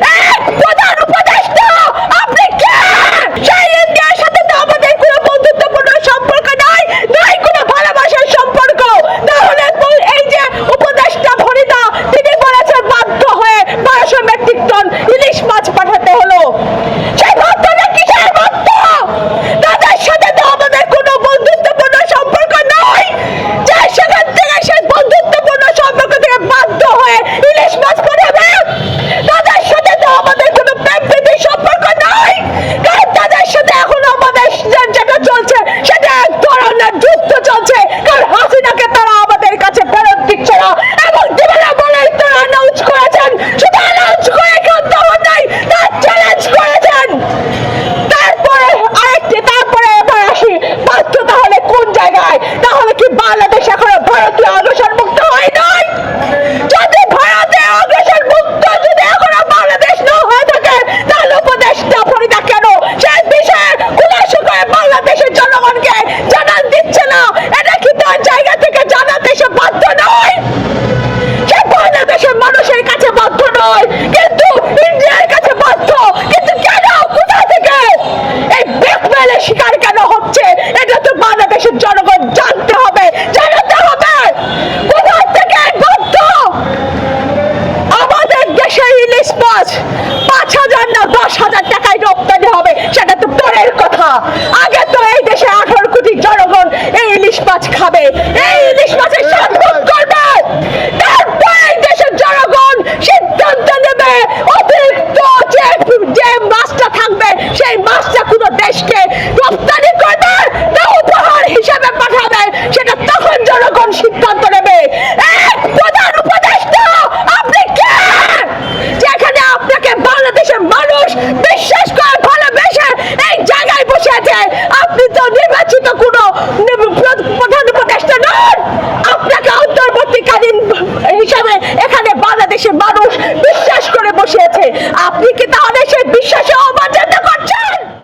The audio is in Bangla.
诶我 হাজার না দশ হাজার টাকায় রপ্তানি হবে সেটা তো পরের কথা। আগে দেশে মানুষ বিশ্বাস করে বসে আছে